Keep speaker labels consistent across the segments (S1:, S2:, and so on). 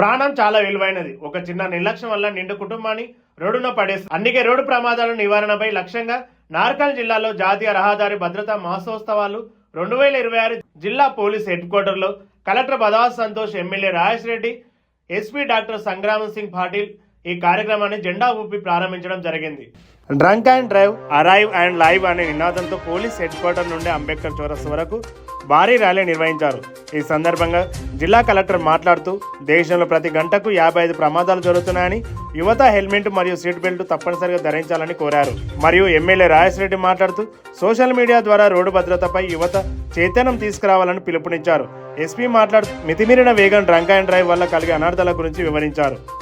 S1: ప్రాణం చాలా విలువైనది. ఒక చిన్న నిర్లక్ష్యం వల్ల నిండు కుటుంబాన్ని రోడ్డున పడేస్తుంది అందుకే రోడ్డు ప్రమాదాల నివారణపై లక్ష్యంగా నార్కల్ జిల్లాలో జాతీయ రహదారి భద్రతా మహోత్సవాలు రెండు వేల ఇరవై ఆరు జిల్లా పోలీస్ హెడ్ క్వార్టర్లో collector బదాస్ Santosh MLA Rajesh Reddy SP doctor Sangram Singh Patil ఈ కార్యక్రమాన్ని జెండా ఊపి ప్రారంభించడం జరిగింది. Drunk and drive arrive and live అనే నినాదంతో పోలీస్ హెడ్ క్వార్టర్ నుండి అంబేద్కర్ చౌరస్ వరకు భారీ ర్యాలీ నిర్వహించారు. ఈ సందర్భంగా జిల్లా కలెక్టర్ మాట్లాడుతూ దేశంలో ప్రతి గంటకు యాభై ఐదు ప్రమాదాలు జరుగుతున్నాయని యువత హెల్మెట్ మరియు సీట్ బెల్ట్ తప్పనిసరిగా ధరించాలని కోరారు. మరియు ఎమ్మెల్యే రాజశ్రెడ్డి మాట్లాడుతూ సోషల్ మీడియా ద్వారా రోడ్డు భద్రతపై యువత చైతన్యం తీసుకురావాలని పిలుపునిచ్చారు. ఎస్పీ మాట్లాడుతూ మితిమీరిన వేగం డ్రంక్ అండ్ డ్రైవ్ వల్ల కలిగే అనర్థాల గురించి వివరించారు.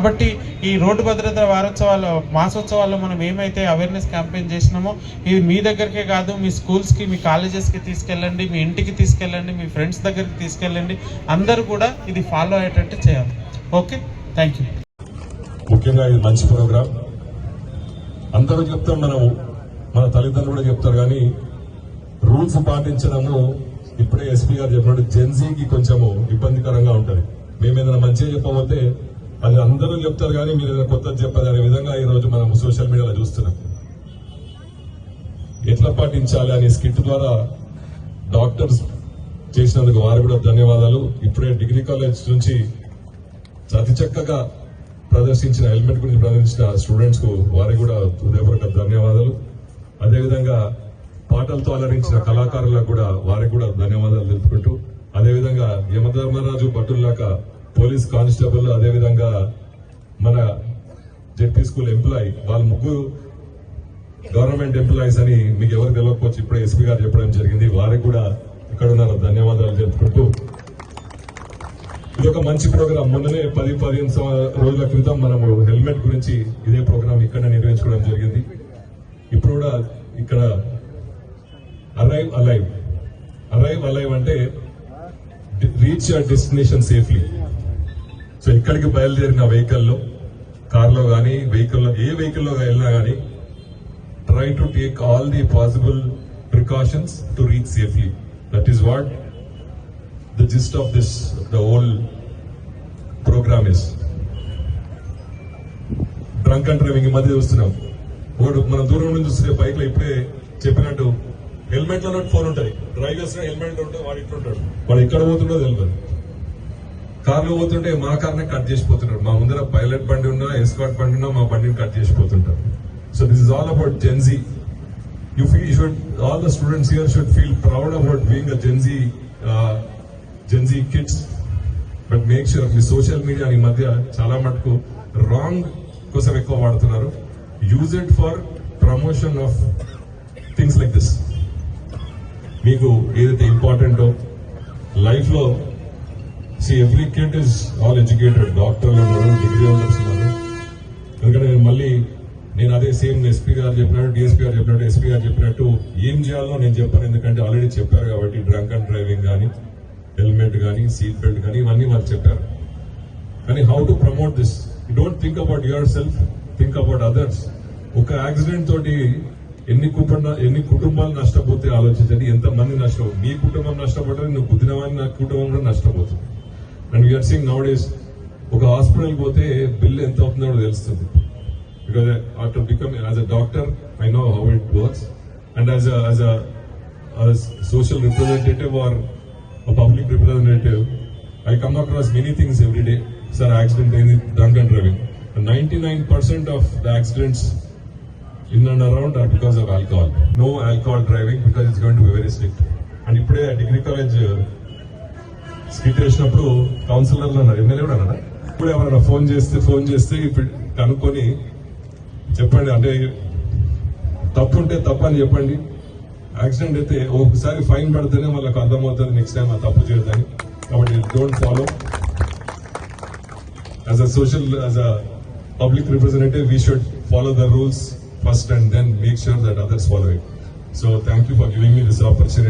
S2: కాబట్టి ఈ రోడ్డు భద్రత వారోత్సవాల్లో మాసోత్సవాల్లో మనం ఏమైతే అవేర్నెస్ క్యాంపెయిన్ చేసినామో ఇది మీ దగ్గరికే కాదు మీ స్కూల్స్కి మీ కాలేజెస్కి తీసుకెళ్ళండి మీ ఇంటికి తీసుకెళ్ళండి మీ ఫ్రెండ్స్ దగ్గరికి తీసుకెళ్ళండి. అందరూ కూడా ఇది ఫాలో అయ్యేటట్టు చేయాలి. ఓకే? థ్యాంక్ యూ
S3: ముఖ్యంగా ఇది మంచి ప్రోగ్రామ్ అందరూ చెప్తాం మనం మన తల్లిదండ్రులు కూడా చెప్తారు కానీ రూల్స్ పాటించడము ఇప్పుడే ఎస్పీ గారు చెప్పినట్టు జెన్సీకి కొంచెము ఇబ్బందికరంగా ఉంటుంది. మేము ఏదైనా మంచిగా చెప్పబోతే అది అందరూ చెప్తారు కానీ మీరు ఏదైనా కొత్తది అనే విధంగా ఈ రోజు మనం సోషల్ మీడియాలో చూస్తున్నాం. ఎట్లా పాటించాలి అనే స్కిట్ ద్వారా డాక్టర్స్ చేసినందుకు వారు కూడా ధన్యవాదాలు. ఇప్పుడే డిగ్రీ కాలేజ్ నుంచి అతి చక్కగా ప్రదర్శించిన హెల్మెట్ గురించి ప్రదర్శించిన స్టూడెంట్స్కు వారికి కూడా హృదయపూర్వక ధన్యవాదాలు. అదేవిధంగా పాటలతో అలరించిన కళాకారులకు కూడా వారికి కూడా ధన్యవాదాలు తెలుపుకుంటూ అదేవిధంగా యమధర్మరాజు భటుల్లాక పోలీస్ కానిస్టేబుల్ అదేవిధంగా మన జెడ్పీ స్కూల్ ఎంప్లాయ్ వాళ్ళ ముగ్గురు గవర్నమెంట్ ఎంప్లాయీస్ అని మీకు ఎవరు తెలియకపోవచ్చు ఇప్పుడే ఎస్పీ గారు చెప్పడం జరిగింది. వారికి కూడా ఇక్కడ ఉన్నారు. ధన్యవాదాలు తెలుపుకుంటూ. ఇది ఒక మంచి ప్రోగ్రాం. మొన్ననే పది పదిహేను రోజుల క్రితం మనము హెల్మెట్ గురించి ఇదే ప్రోగ్రాం ఇక్కడ నిర్వహించుకోవడం జరిగింది. ఇప్పుడు కూడా ఇక్కడ అరైవ్ అలైవ్ అరైవ్ అలైవ్ అంటే reach your destination safely so ఇక్కడికి బయలుదేరిన వెహికల్లో కార్లో కానీ వెహికల్లో ఏ వెహికల్లో వెళ్ళినా కానీ try to take all the possible precautions to reach safely that is what the gist of this the whole programme is drunk and driving ఈ మధ్య చూస్తున్నాం ఒకడు మనం దూరం నుంచి చూస్తే బైక్లో ఇప్పుడే చెప్పినట్టు హెల్మెట్లో ఫోన్ ఉంటుంది డ్రైవ్ చేస్తున్న హెల్మెట్ ఉంటుంది వాడు ఇట్లా ఉంటాడు వాడు ఎక్కడ పోతుండో తెలియదు కార్లో పోతుంటే మా కార్నే కట్ చేసిపోతున్నారు మా ముందర పైలట్ బండి ఉన్నా ఎస్కాట్ బండి ఉన్నా మా బండిని cut చేసిపోతుంటారు so this is all about Gen Z you feel should all the students here should feel proud about being a Gen Z Gen Z kids but make sure me social media ఈ మధ్య చాలా మటుకు wrong కోసం ఎక్కువ వాడుతున్నారు. Use it for promotion of things like this మీకు ఏదైతే ఇంపార్టెంటో లైఫ్లో see every kid is all educated డాక్టర్లు ఉన్నారు డిగ్రీ హోల్డర్స్ ఉన్నారు. ఎందుకంటే నేను మళ్ళీ నేను అదే సేమ్ ఎస్పీ గారు చెప్పినట్టు డిఎస్పీ గారు చెప్పినట్టు ఎస్పీ గారు చెప్పినట్టు ఏం చేయాలో నేను చెప్పాను. ఎందుకంటే ఆల్రెడీ చెప్పారు కాబట్టి డ్రంక్ అండ్ డ్రైవింగ్ కానీ హెల్మెట్ కానీ సీట్ బెల్ట్ కానీ ఇవన్నీ వాళ్ళు చెప్పారు. కానీ how to promote this you don't think about yourself think about others ఒక యాక్సిడెంట్ తోటి ఎన్ని కుటుంబ ఎన్ని కుటుంబాలు నష్టపోతే ఆలోచించండి. ఎంత మంది నష్టం మీ కుటుంబం నష్టపోతుంది నువ్వు కుదిన నా కుటుంబం కూడా నష్టపోతుంది and we are seeing nowadays ఒక హాస్పిటల్ పోతే బిల్ ఎంత అవుతుందో కూడా తెలుస్తుంది because after becoming as a doctor, I know how it works, and as a as a, as social representative or a public representative, I come across many things every day. Sir, accident in drunk and driving. 99% of the accidents in and around are because of alcohol. No alcohol driving because it's going to be very strict. And ఇప్పుడే degree college skit వేసినప్పుడు కౌన్సిలర్లు అన్నారు MLA కూడా అన్నారా ఇప్పుడు ఎవరైనా phone చేస్తే phone చేస్తే ఇప్పుడు కనుక్కొని చెప్పండి. అంటే తప్పు ఉంటే తప్పు అని చెప్పండి. యాక్సిడెంట్ అయితే ఒకసారి ఫైన్ పడితేనే వాళ్ళకి అర్థమవుతుంది నెక్స్ట్ టైం ఆ తప్పు చేయదని కాబట్టి don't follow. As a social as a public representative we should follow the rules first and then make sure that others follow it. So thank you for giving me this opportunity.